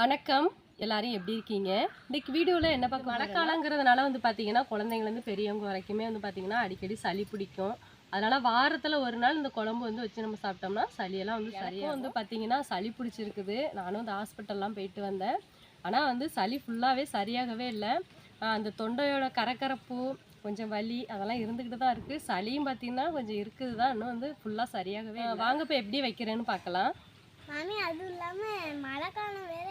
வணக்கம். எல்லாரும் எப்படி இருக்கீங்க? இன்னைக்கு வீடியோவில் என்ன பார்க்க மழைக்காலங்கிறதுனால வந்து பார்த்தீங்கன்னா குழந்தைங்கலேருந்து பெரியவங்க வரைக்குமே வந்து பார்த்தீங்கன்னா அடிக்கடி சளி பிடிக்கும். அதனால வாரத்தில் ஒரு நாள் இந்த குழம்பு வந்து வச்சு நம்ம சாப்பிட்டோம்னா சளியெல்லாம் வந்து சரியாக வந்து பார்த்தீங்கன்னா சளி பிடிச்சிருக்குது. நானும் வந்து ஹாஸ்பிட்டல்லாம் போயிட்டு வந்தேன். ஆனால் வந்து சளி ஃபுல்லாகவே சரியாகவே இல்லை. அந்த தொண்டையோட கரகரப்பு கொஞ்சம் வலி அதெல்லாம் இருந்துக்கிட்டு தான் இருக்குது சளியும் பார்த்தீங்கன்னா கொஞ்சம் இருக்குது தான் இன்னும் வந்து ஃபுல்லாக சரியாகவே இல்லை. வாங்க இப்போ எப்படி வைக்கிறேன்னு பார்க்கலாம். மாமி அதுவும் இல்லாமல் மழை காலம் வேற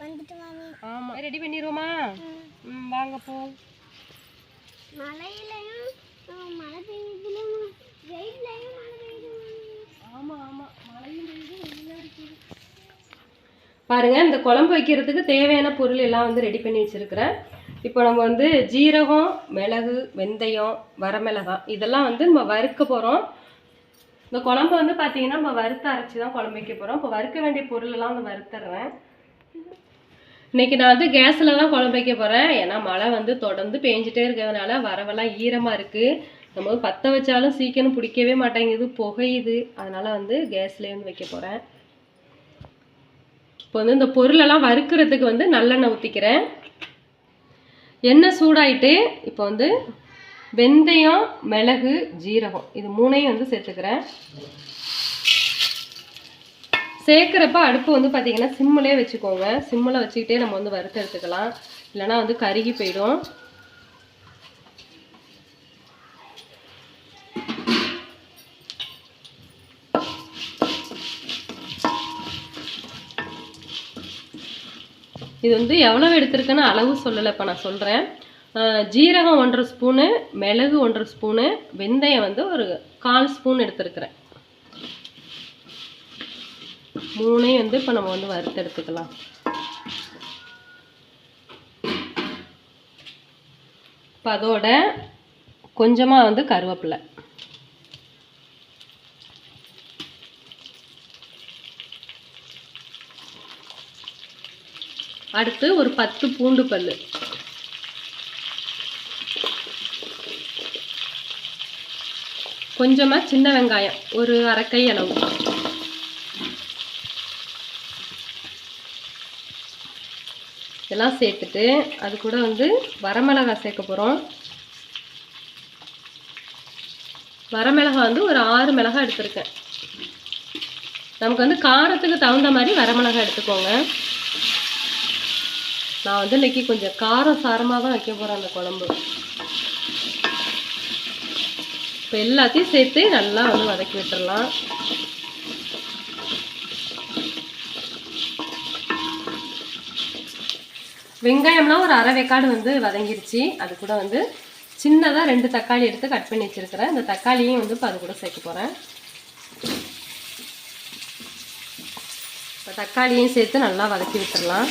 வந்துட்டு மாமி. ஆமாம் ரெடி பண்ணிடுவோமா ம். வாங்க போ. மழையிலையும் மழை பெய்யுதுலையும் வெயில்லையும் மழை பெய்யுது மாமி. ஆமாம் ஆமாம் மழையும் பெய்யுது வெயிலும் அடிக்குது. பாருங்க இந்த குழம்பு வைக்கிறதுக்கு தேவையான பொருள் எல்லாம் வந்து ரெடி பண்ணி வச்சிருக்கிறேன். இப்போ நம்ம வந்து ஜீரகம் மிளகு வெந்தயம் வரமிளகாய் இதெல்லாம் வந்து நம்ம வறுக்க போகிறோம் இந்த குழம்பு வந்து பார்த்தீங்கன்னா நம்ம வறுத்து அரைச்சி தான் குழம்பு வைக்க போகிறோம் இப்போ வறுக்க வேண்டிய பொருள் எல்லாம் வந்து வறுத்துறேன் இன்றைக்கி நான் வந்து கேஸில் தான் குழம்பு வைக்க போகிறேன் ஏன்னா மழை வந்து தொடர்ந்து பேஞ்சிட்டே இருக்கிறதுனால வரவெல்லாம் ஈரமாக இருக்குது நம்ம பற்ற வச்சாலும் சீக்கிரம் பிடிக்கவே மாட்டேங்குது. புகையுது. அதனால் வந்து கேஸ்லேயே வந்து வைக்க போகிறேன் இப்போ வந்து இந்த பொருளெல்லாம் வறுக்கிறதுக்கு வந்து நல்லெண்ணெய் ஊற்றிக்கிறேன் எண்ணெய் சூடாயிட்டு இப்போ வந்து வெந்தயம் மிளகு ஜீரகம் இது மூணையும் வந்து சேர்த்துக்கிறேன். சேர்க்குறப்ப அடுப்பு வந்து பார்த்திங்கன்னா சிம்மிலே வச்சுக்கோங்க. சிம்மில் வச்சுக்கிட்டே நம்ம வந்து வறுத்து எடுத்துக்கலாம். இல்லைன்னா வந்து கருகி போயிடும். இது வந்து எவ்வளோ எடுத்திருக்குன்னு அளவு சொல்லலை இப்போ நான் சொல்கிறேன் ஜீரகம் ஒன்றரை ஸ்பூனு மிளகு ஒன்றரை ஸ்பூனு வெந்தயம் வந்து ஒரு கால் ஸ்பூன் எடுத்திருக்கிறேன். மூணையும் வந்து இப்போ நம்ம வந்து வறுத்து எடுத்துக்கலாம். இப்போ அதோட கொஞ்சமாக வந்து கருவேப்பிலை. அடுத்து ஒரு பத்து பூண்டு பல் கொஞ்சமாக சின்ன வெங்காயம் ஒரு அரைக்கை அளவு. இதெல்லாம் சேர்த்துட்டு அது கூட வந்து வரமிளகாய் சேர்க்க போகிறோம் வரமிளகாய் வந்து ஒரு ஆறு மிளகாய் எடுத்திருக்கேன். நமக்கு வந்து காரத்துக்கு தகுந்த மாதிரி வரமிளகாய் எடுத்துக்கோங்க. நான் வந்து இன்னைக்கு கொஞ்சம் காரம் சாரமாக தான் வைக்க போகிறேன் அந்த குழம்பு. இப்போ எல்லாத்தையும் சேர்த்து நல்லா வந்து வதக்கி விட்டுறலாம். வெங்காயம்லாம் ஒரு அரை வெக்காடு வந்து வதங்கிருச்சு. அது கூட வந்து சின்னதாக ரெண்டு தக்காளி எடுத்து கட் பண்ணி வச்சிருக்கிறேன். இந்த தக்காளியும் வந்து இப்போ அது கூட சேர்க்க போகிறேன் இப்போ தக்காளியும் சேர்த்து நல்லா வதக்கி விட்டுடலாம்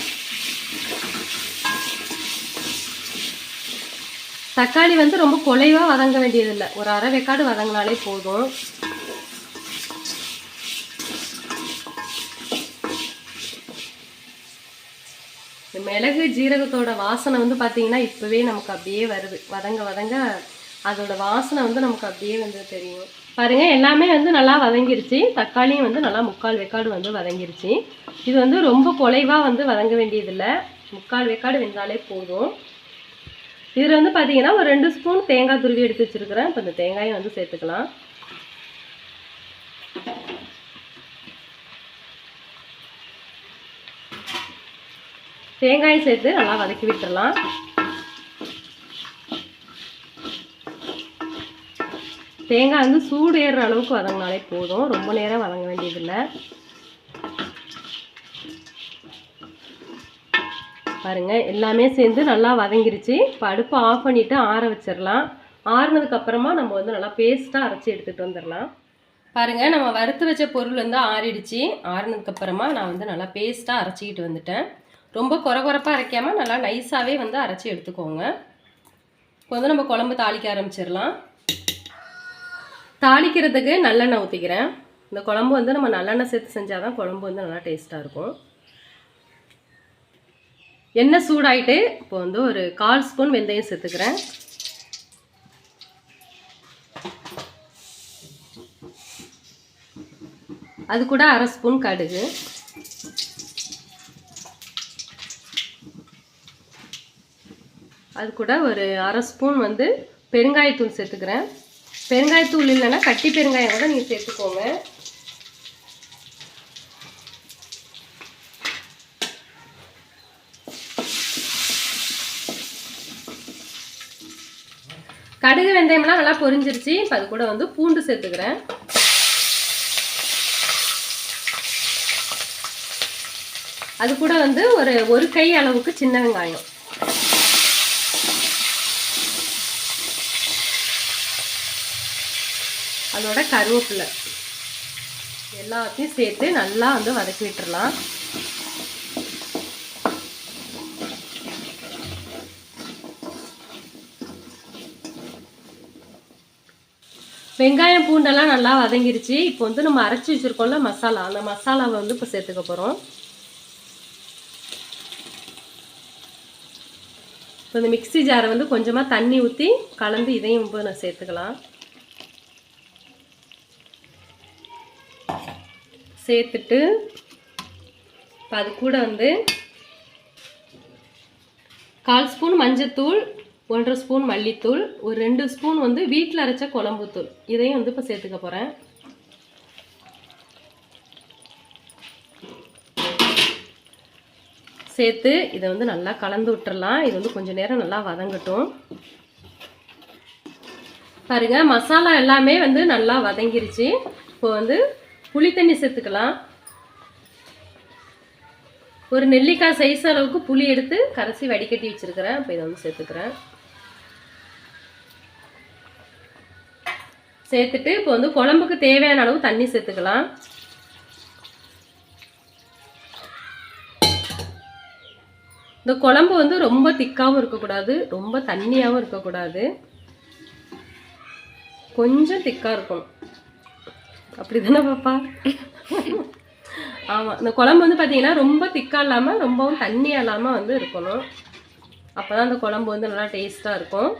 தக்காளி வந்து ரொம்ப குலைவாக வதங்க வேண்டியதில்லை. ஒரு அரை வெக்காடு வதங்கினாலே போதும். இந்த மிளகு ஜீரகத்தோட வாசனை வந்து பார்த்தீங்கன்னா இப்போவே நமக்கு அப்படியே வருது. வதங்க வதங்க அதோட வாசனை வந்து நமக்கு அப்படியே வந்து தெரியும். பாருங்கள் எல்லாமே வந்து நல்லா வதங்கிருச்சு. தக்காளியும் வந்து நல்லா முக்கால் வெக்காடு வந்து வதங்கிருச்சு. இது வந்து ரொம்ப குலைவாக வந்து வதங்க வேண்டியதில்லை. முக்கால் வெக்காடு வெந்தாலே போதும். இதில் வந்து பார்த்தீங்கன்னா ஒரு ரெண்டு ஸ்பூன் தேங்காய் துருவி எடுத்து வச்சுருக்கிறேன். இப்போ இந்த தேங்காயை வந்து சேர்த்துக்கலாம். தேங்காயை சேர்த்து நல்லா வதக்கி விட்டுடலாம் தேங்காய் வந்து சூடு ஏறுற அளவுக்கு வதங்கினாலே போதும். ரொம்ப நேரம் வதங்க வேண்டியதில்லை. பாருங்க எல்லாமே சேர்ந்து நல்லா வதங்கிருச்சு. இப்போ அடுப்பை ஆஃப் பண்ணிட்டு ஆற வச்சிடலாம். ஆறுனதுக்கு அப்புறமா நம்ம வந்து நல்லா பேஸ்ட்டாக அரைச்சி எடுத்துகிட்டு வந்துடலாம். பாருங்க நம்ம வறுத்து வச்ச பொருள் வந்து ஆறிடுச்சு. ஆறுனதுக்கு அப்புறமா நான் வந்து நல்லா பேஸ்ட்டாக அரைச்சிக்கிட்டு வந்துட்டேன். ரொம்ப குறகுறப்பாக அரைக்காமல் நல்லா நைஸாகவே வந்து அரைச்சி எடுத்துக்கோங்க. இப்போ வந்து நம்ம குழம்பு தாளிக்க ஆரம்பிச்சிடலாம். தாளிக்கிறதுக்கு நல்லெண்ணெய் ஊற்றிக்கிறேன் இந்த குழம்பு வந்து நம்ம நல்லெண்ணெய் சேர்த்து செஞ்சால் தான் குழம்பு வந்து நல்லா டேஸ்ட்டாக இருக்கும். எண்ணெய் சூடாயிட்டு இப்போ வந்து ஒரு கால் ஸ்பூன் வெந்தயம் சேர்த்துக்கிறேன். அது கூட அரை ஸ்பூன் கடுகு. அது கூட ஒரு அரை ஸ்பூன் வந்து பெருங்காயத்தூள் சேர்த்துக்கிறேன். பெருங்காயத்தூள் இல்லைன்னா கட்டி பெருங்காயம் கூட நீங்கள் சேர்த்துக்கோங்க. கடுகு வெந்தயம்லாம் நல்லா பொரிஞ்சிருச்சு. இப்போ அது கூட வந்து பூண்டு சேர்த்துக்கிறேன். அது கூட வந்து ஒரு ஒரு கை அளவுக்கு சின்ன வெங்காயம். அதோட கருவேப்பிலை. எல்லாத்தையும் சேர்த்து நல்லா வந்து வதக்கி விட்டுறலாம். வெங்காயம் பூண்டெல்லாம் நல்லா வதங்கிருச்சு. இப்போ வந்து நம்ம அரைச்சி வச்சிருக்கோம்ல மசாலா அந்த மசாலாவை வந்து இப்போ சேர்த்துக்க போகிறோம் இப்போ இந்த மிக்ஸி ஜாரை வந்து கொஞ்சமாக தண்ணி ஊற்றி கலந்து இதையும் இப்போ நான் சேர்த்துக்கலாம். சேர்த்துட்டு இப்போ அது கூட வந்து கால் ஸ்பூன் மஞ்சத்தூள் ஒன்றரை ஸ்பூன் மல்லித்தூள் ஒரு ரெண்டு ஸ்பூன் வந்து வீட்டில் அரைச்ச குழம்புத்தூள். இதையும் வந்து இப்போ சேர்த்துக்க போகிறேன் சேர்த்து இதை வந்து நல்லா கலந்து விட்டுறலாம். இது வந்து கொஞ்சம் நேரம் நல்லா வதங்கட்டும். பாருங்க மசாலா எல்லாமே வந்து நல்லா வதங்கிருச்சு. இப்போ வந்து புளி தண்ணி சேர்த்துக்கலாம். ஒரு நெல்லிக்காய் சைஸ் அளவுக்கு புளி எடுத்து கரைச்சி வடிகட்டி வச்சிருக்கிறேன். இப்போ இதை வந்து சேர்த்துக்கிறேன். சேர்த்துட்டு இப்போ வந்து குழம்புக்கு தேவையான அளவு தண்ணி சேர்த்துக்கலாம். இந்த குழம்பு வந்து ரொம்ப திக்காவும் இருக்கக்கூடாது ரொம்ப தண்ணியாகவும் இருக்கக்கூடாது. கொஞ்சம் திக்காக இருக்கணும் அப்படி தானே பாப்பா? ஆமாம் இந்த குழம்பு வந்து பார்த்தீங்கன்னா ரொம்ப திக்காக இல்லாமல் ரொம்பவும் தண்ணியாக இல்லாமல் வந்து இருக்கணும். அப்போ தான் அந்த குழம்பு வந்து நல்லா டேஸ்ட்டாக இருக்கும்.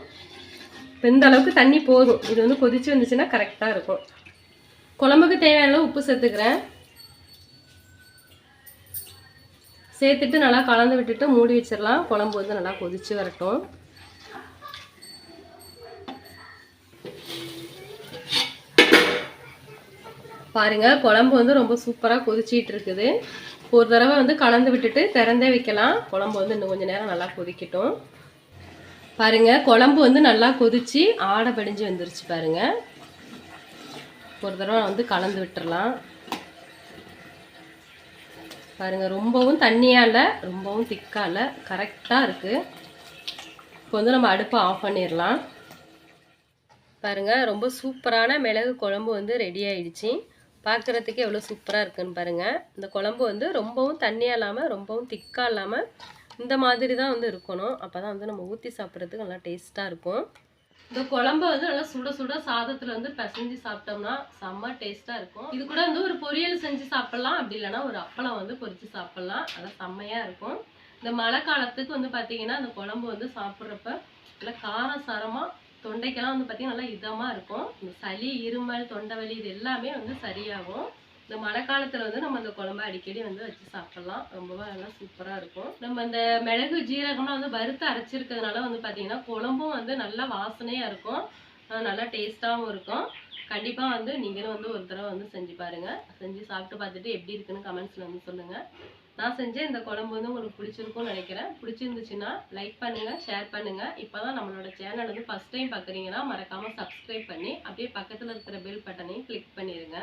இப்போ இந்த அளவுக்கு தண்ணி போதும். இது வந்து கொதிச்சு வந்துச்சுன்னா கரெக்டாக இருக்கும். குழம்புக்கு தேவையான உப்பு சேர்த்துக்கிறேன். சேர்த்துட்டு நல்லா கலந்து விட்டுட்டு மூடி வச்சிடலாம். குழம்பு வந்து நல்லா கொதிச்சு வரட்டும். பாருங்கள் குழம்பு வந்து ரொம்ப சூப்பராக கொதிச்சிட்டு இருக்குது. ஒரு தடவை வந்து கலந்து விட்டுட்டு திறந்தே வைக்கலாம். குழம்பு வந்து இன்னும் கொஞ்சம் நேரம் நல்லா கொதிக்கட்டும். பாருங்க குழம்பு வந்து நல்லா கொதிச்சு ஆடை படிஞ்சு வந்துருச்சு பாருங்கள் ஒரு தடவை வந்து கலந்து விட்டுறலாம். பாருங்க ரொம்பவும் தண்ணியாக இல்லை ரொம்பவும் திக்காக இல்லை கரெக்டாக இருக்குது இப்போ வந்து நம்ம அடுப்பை ஆஃப் பண்ணிடலாம். பாருங்க ரொம்ப சூப்பரான மிளகு குழம்பு வந்து ரெடி ஆயிடுச்சு. பார்க்குறதுக்கு எவ்வளோ சூப்பராக இருக்குன்னு பாருங்கள் இந்த குழம்பு வந்து ரொம்பவும் தண்ணியாக இல்லாமல் ரொம்பவும் திக்காக இல்லாமல் இந்த மாதிரி தான் வந்து இருக்கணும். அப்போ தான் வந்து நம்ம ஊற்றி சாப்பிட்றதுக்கு நல்லா டேஸ்ட்டாக இருக்கும். இந்த குழம்பு வந்து நல்லா சுட சுட சாதத்தில் வந்து பிசைஞ்சு சாப்பிட்டோம்னா செம்ம டேஸ்ட்டாக இருக்கும். இது கூட வந்து ஒரு பொரியல் செஞ்சு சாப்பிட்லாம். அப்படி இல்லைன்னா ஒரு அப்பளம் வந்து பொரித்து சாப்பிட்லாம். அதான் செம்மையாக இருக்கும். இந்த மழை காலத்துக்கு வந்து பார்த்தீங்கன்னா அந்த குழம்பு வந்து சாப்பிட்றப்ப நல்லா காரம் சாரமாக தொண்டைக்கெல்லாம் வந்து பார்த்தீங்கன்னா நல்லா இதமாக இருக்கும். இந்த சளி இருமல் தொண்டை வலி இது எல்லாமே வந்து சரியாகும். இந்த மழை வந்து நம்ம இந்த குழம்ப அடிக்கடி வந்து வச்சு சாப்பிட்லாம். ரொம்பவே நல்லா சூப்பராக இருக்கும். நம்ம இந்த மிளகு ஜீரகம்லாம் வந்து வறுத்து அரைச்சிருக்கிறதுனால வந்து பார்த்திங்கன்னா குழம்பும் வந்து நல்லா வாசனையாக இருக்கும். நல்லா டேஸ்ட்டாகவும் இருக்கும். கண்டிப்பாக வந்து நீங்களும் வந்து ஒரு தடவை வந்து செஞ்சு பாருங்கள் செஞ்சு சாப்பிட்டு பார்த்துட்டு எப்படி இருக்குன்னு கமெண்ட்ஸில் வந்து சொல்லுங்கள் நான் செஞ்ச இந்த குழம்பு வந்து உங்களுக்கு பிடிச்சிருக்கும்னு நினைக்கிறேன். பிடிச்சிருந்துச்சுன்னா லைக் பண்ணுங்க ஷேர் பண்ணுங்க. இப்போதான் நம்மளோட சேனல் வந்து ஃபஸ்ட் டைம் பார்க்குறீங்கன்னா மறக்காம சப்ஸ்கிரைப் பண்ணி அப்படியே பக்கத்துல இருக்கிற பெல் பட்டனையும் கிளிக் பண்ணிடுங்க